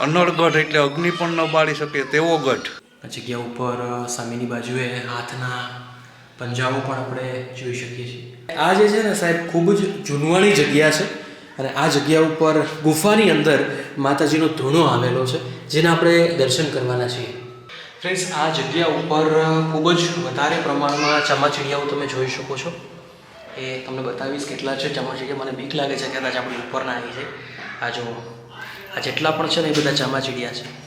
અનળગઢ એટલે અગ્નિ પણ ન બાળી શકે તેવો ગઢ. જગ્યા ઉપર સામેની બાજુએ હાથના પંજાબો પણ આપણે જોઈ શકીએ છીએ. આ જે છે ને સાહેબ, ખૂબ જ જૂનવાણી જગ્યા છે અને આ જગ્યા ઉપર ગુફાની અંદર માતાજીનો ધૂણો આવેલો છે, જેના આપણે દર્શન કરવાના છીએ. ફ્રેન્ડ્સ, આ જગ્યા ઉપર ખૂબ જ વધારે પ્રમાણમાં ચામાચીડિયાઓ તમે જોઈ શકો છો. એ તમને બતાવીશ કેટલા છે. ચામાચીડિયા મને બીક લાગે છે કદાચ આપણી ઉપર ના આવી જાય આ જો આ જેટલા પણ છે ને એ બધા ચામાચીડિયા છે.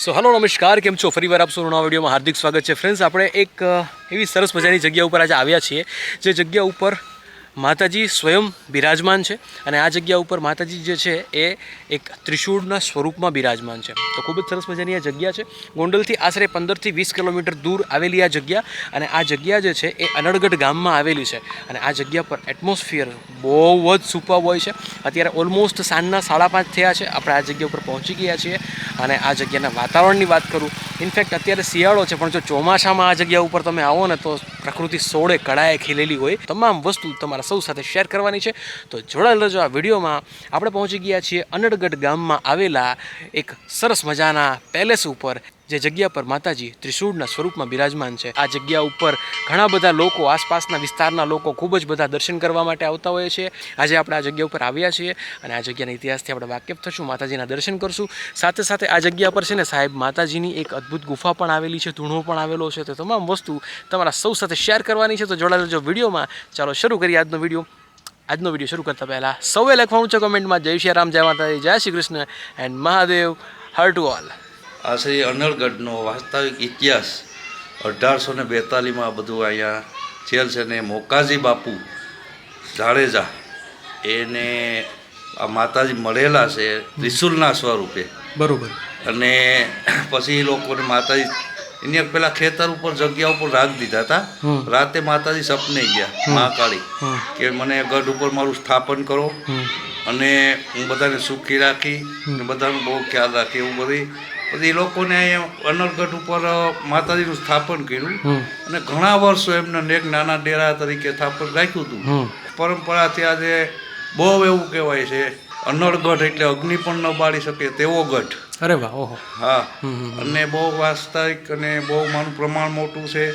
સો હલો નમસ્કાર. કેમ છો? ફરીવાર આપ સૌનું નવા વિડીયોમાં હાર્દિક સ્વાગત છે. ફ્રેન્ડ્સ આપણે એક એવી સરસ મજાની જગ્યા ઉપર આજે આવ્યા છીએ. જે જગ્યા ઉપર માતાજી સ્વયં બિરાજમાન છે અને આ જગ્યા ઉપર માતાજી જે છે એ એક ત્રિશૂળના સ્વરૂપમાં બિરાજમાન છે. તો ખૂબ જ સરસ મજાની આ જગ્યા છે. ગોંડલથી આશરે પંદરથી વીસ કિલોમીટર દૂર આવેલી આ જગ્યા અને આ જગ્યા જે છે એ અનડગઢ ગામમાં આવેલી છે. અને આ જગ્યા પર એટમોસ્ફિયર બહુ જ સુપર હોય છે. અત્યારે ઓલમોસ્ટ સાંજના સાડા પાંચ થયા છે. આપણે આ જગ્યા ઉપર પહોંચી ગયા છીએ અને આ જગ્યાના વાતાવરણની વાત કરું. ઇનફેક્ટ અત્યારે શિયાળો છે, પણ જો ચોમાસામાં આ જગ્યા ઉપર તમે આવો ને તો પ્રકૃતિ સોળે કળાએ ખીલેલી હોય, તમામ વસ્તુ તમારા સૌ સાથે શેર કરવાની છે. તો જોડાયેલ રહેજો આ વિડીયોમાં. આપણે પહોંચી ગયા છીએ અનડગઢ ગામમાં આવેલા એક સરસ મજાના પેલેસ ઉપર. જે જગ્યા પર માતાજી ત્રિશૂળના સ્વરૂપમાં બિરાજમાન છે. આ જગ્યા ઉપર ઘણા બધા લોકો, આસપાસના વિસ્તારના લોકો ખૂબ જ બધા દર્શન કરવા માટે આવતા હોય છે. આજે આપણે આ જગ્યા ઉપર આવ્યા છીએ અને આ જગ્યાના ઇતિહાસથી આપણે વાકેફ થશું, માતાજીના દર્શન કરશું. સાથે સાથે આ જગ્યા પર છે ને સાહેબ, માતાજીની એક અદ્ભુત ગુફા પણ આવેલી છે, ધૂણો પણ આવેલો છે. તો તમામ વસ્તુ તમારા સૌ સાથે શેર કરવાની છે. તો જોડાયેલો જો વિડીયોમાં. ચાલો શરૂ કરીએ આજનો વીડિયો. આજનો વીડિયો શરૂ કરતા પહેલાં સૌએ લખવાનું છે કમેન્ટમાં. જય શ્રી રામ, જય માતાજી, જય શ્રી કૃષ્ણ એન્ડ મહાદેવ. હર ટુ ઓલ આ શ્રી અનળગઢનો વાસ્તવિક ઇતિહાસ અઢારસો ને બેતાલીસમાં આ બધું અહીંયા છેલ છે ને મોકાજી બાપુ જાડેજા એને આ માતાજી મળેલા છે ત્રિશુલના સ્વરૂપે. બરોબર. અને પછી એ લોકોને માતાજી એની પેલા ખેતર ઉપર જગ્યા ઉપર રાખ દીધા હતા. રાતે માતાજી સપને ગયા મહાકાળી. કે મને ગઢ ઉપર મારું સ્થાપન કરો. અને હું બધાને સુખી રાખી બધાનું બહુ ખ્યાલ રાખી એવું બધી. પછી એ લોકોને અનરગઢ ઉપર માતાજીનું સ્થાપન કર્યું. અને ઘણા વર્ષો એમને એક નાના ડેરા તરીકે સ્થાપન રાખ્યું હતું. પરંપરાથી આજે બહુ એવું કહેવાય છે. અનળગઢ એટલે અગ્નિ પણ ન બાળી શકે તેવો ગઢ. અરે વાહ ઓહો. હા. અને બહુ વાસ્તવિક અને બહુ માનું પ્રમાણ મોટું છે.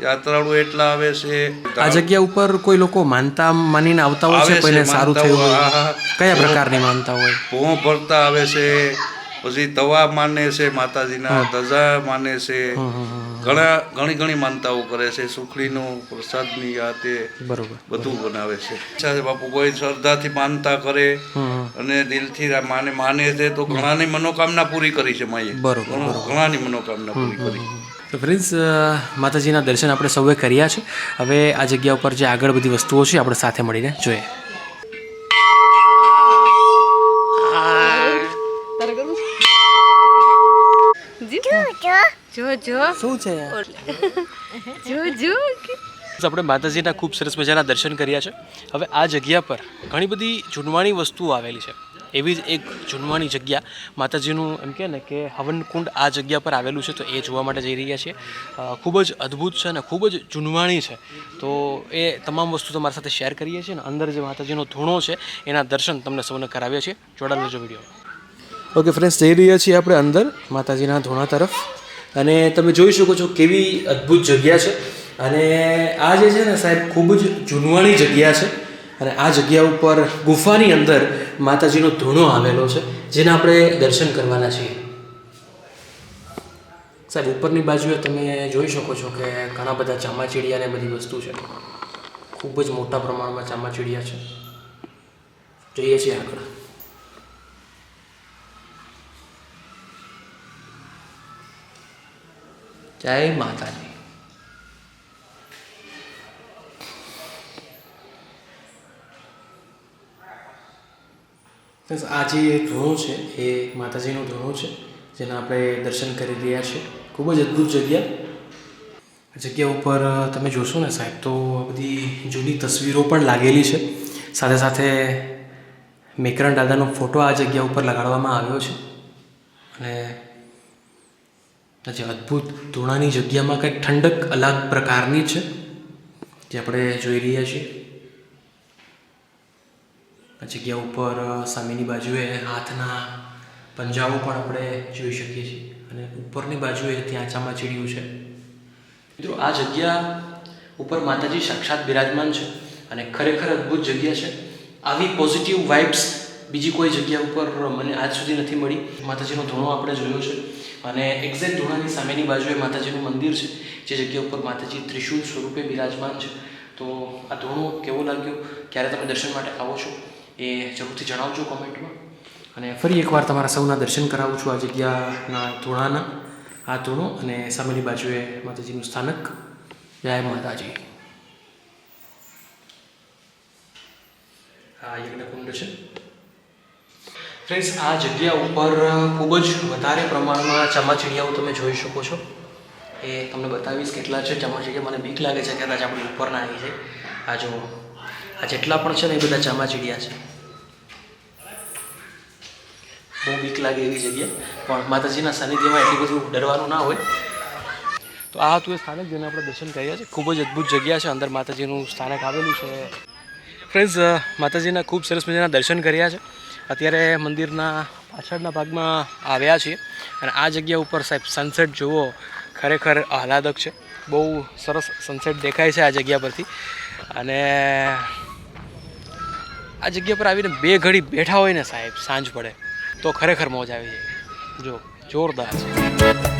યાત્રાળુ એટલા આવે છે. આ જગ્યા ઉપર કોઈ લોકો માનતા માનીને આવતા હોય છે કોઈને સારું થયું. કયા પ્રકારની માનતા હોય? ભો ભરતા આવે છે. પછી તવા માને છે માતાજીના ધજા માને છે. ઘણા ઘણી ઘણી માનતાઓ કરે છે. સુખડીનું પ્રસાદની આ તે બરોબર. બધું બનાવે છે. ઈચ્છા છે બાપુ કોઈ શ્રદ્ધાથી માનતા કરે. અને દિલથી માને માને છે તો ઘણાની મનોકામના પૂરી કરી છે માએ બરોબર, ઘણાની મનોકામના પૂરી કરી. તો ફ્રેન્ડ્સ માતાજીના દર્શન આપણે સૌએ કર્યા છે. હવે આ જગ્યા ઉપર જે આગળ બધી વસ્તુઓ છે આપણે સાથે મળીને જોઈએ. જો જો. શું છે? જો જો. આપણે માતાજીના ખૂબ સરસ મજાના દર્શન કર્યા છે. હવે આ જગ્યા પર ઘણી બધી જૂનવાણી વસ્તુઓ આવેલી છે. એવી જ એક જૂનવાણી જગ્યા. માતાજીનું એમ કહે ને કે હવનકુંડ આ જગ્યા પર આવેલું છે તો એ જોવા માટે જઈ રહ્યા છીએ. ખૂબ જ અદ્ભુત છે અને ખૂબ જ જૂનવાણી છે. તો એ તમામ વસ્તુ તમારી સાથે શેર કરીએ છીએ અને અંદર જે માતાજીનો ધૂણો છે એના દર્શન તમને સૌને કરાવીએ છીએ. જોડાયેલો જો વીડિયો ઓકે ફ્રેન્ડ્સ જઈ રહ્યા છીએ આપણે અંદર માતાજીના ધોણા તરફ. અને તમે જોઈ શકો છો કેવી અદ્ભુત જગ્યા છે. અને આ જે છે ને સાહેબ, ખૂબ જ જૂનવાણી જગ્યા છે. અને આ જગ્યા ઉપર ગુફાની અંદર માતાજીનો ધૂણો આવેલો છે, જેને આપણે દર્શન કરવાના છીએ. સાહેબ, ઉપરની બાજુએ તમે જોઈ શકો છો કે ઘણા બધા ચામાચીડિયા ને બધી વસ્તુ છે. ખૂબ જ મોટા પ્રમાણમાં ચામાચીડિયા છે. જોઈએ છીએ આગળ. જય માતાજી. આ જે ધૂણું છે, એ માતાજીનો ધૂણું છે, જેના આપણે દર્શન કરી રહ્યા છીએ. ખૂબ જ અદ્ભુત જગ્યા. જગ્યા ઉપર તમે જોશો ને સાહેબ, તો બધી જૂની તસવીરો પણ લાગેલી છે. સાથે સાથે મેકરણ દાદાનો ફોટો આ જગ્યા ઉપર લગાડવામાં આવ્યો છે. અને જે અદ્ભુત ધૂણાની જગ્યામાં કંઈક ઠંડક અલગ પ્રકારની છે? જે આપણે જોઈ રહ્યા છીએ. આ જગ્યા ઉપર સામેની બાજુએ હાથના પંજાઓ પણ આપણે જોઈ શકીએ છીએ. અને ઉપરની બાજુએ ત્યાં ચામાચીડિયું છે. મિત્રો, આ જગ્યા ઉપર માતાજી સાક્ષાત બિરાજમાન છે અને ખરેખર અદ્ભુત જગ્યા છે. આવી પોઝિટિવ વાઇબ્સ બીજી કોઈ જગ્યા ઉપર મને આજ સુધી નથી મળી. માતાજીનો ધૂણો આપણે જોયો છે. અને એક્ઝેક્ટ ધોળાની સામેની બાજુએ માતાજીનું મંદિર છે, જે જગ્યા ઉપર માતાજી ત્રિશૂલ સ્વરૂપે બિરાજમાન છે. તો આ ધોણું કેવું લાગ્યું? ક્યારે તમે દર્શન માટે આવો છો? એ જરૂરથી જણાવજો કોમેન્ટમાં. અને ફરી એકવાર તમારા સૌના દર્શન કરાવું છું આ જગ્યાના ધોળાના આ ધોણું અને સામેની બાજુએ માતાજીનું સ્થાનક. જય માતાજી. આ યજ્ઞકુંડ છે. ફ્રેન્ડ્સ આ જગ્યા ઉપર ખૂબ જ વધારે પ્રમાણમાં ચામાચીડિયાઓ તમે જોઈ શકો છો. એ તમને બતાવીશ કેટલા છે. ચામાચીડિયા મને બીક લાગે છે કદાચ આપણી ઉપરના આવી છે આ જુઓ. આ જેટલા પણ છે ને એ બધા ચામાચીડિયા છે. બહુ બીક લાગે એવી જગ્યા. પણ માતાજીના સાનિધ્યમાં એટલું બધું ડરવાનું ના હોય. તો આ હતું એ સ્થાનક જેને આપણે દર્શન કર્યા છે. ખૂબ જ અદ્ભુત જગ્યા છે. અંદર માતાજીનું સ્થાનક આવેલું છે. ફ્રેન્ડ્સ માતાજીના ખૂબ સરસ મજાના દર્શન કર્યા છે. અત્યારે મંદિરના પાછળના ભાગમાં આવ્યા છીએ. અને આ જગ્યા ઉપર સાહેબ સનસેટ જુઓ, ખરેખર આહલાદક છે. બહુ સરસ સનસેટ દેખાય છે આ જગ્યા પરથી. અને આ જગ્યા પર આવીને બે ઘડી બેઠા હોય ને સાહેબ, સાંજ પડે, તો ખરેખર મોજ આવી જાય. જો, જોરદાર છે.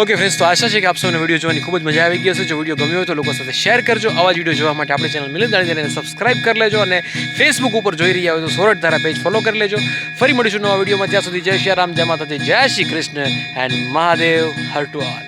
ઓકે ફ્રેન્ડ્સ તો આશા છે કે આપ સૌને વીડિયો જોવાની ખૂબ જ મજા આવી ગઈ હશે. જો વીડિયો ગમ્યો હોય તો લોકો સાથે શેર કરજો. આવા જ વીડિયો જોવા માટે આપણે ચેનલ મિલન દાણી તેને સબસ્ક્રાઇબ કરી લેજો અને ફેસબુક ઉપર જોઈ રહ્યા હોય તો સોરઠ ધારા પેજ ફોલો કરી લેજો. ફરી મળીશું નવા વિડીયોમાં. ત્યાં સુધી જય શ્રી રામ, જય માતાજી, જય શ્રી કૃષ્ણ એન્ડ મહાદેવ હર ટુ ઓલ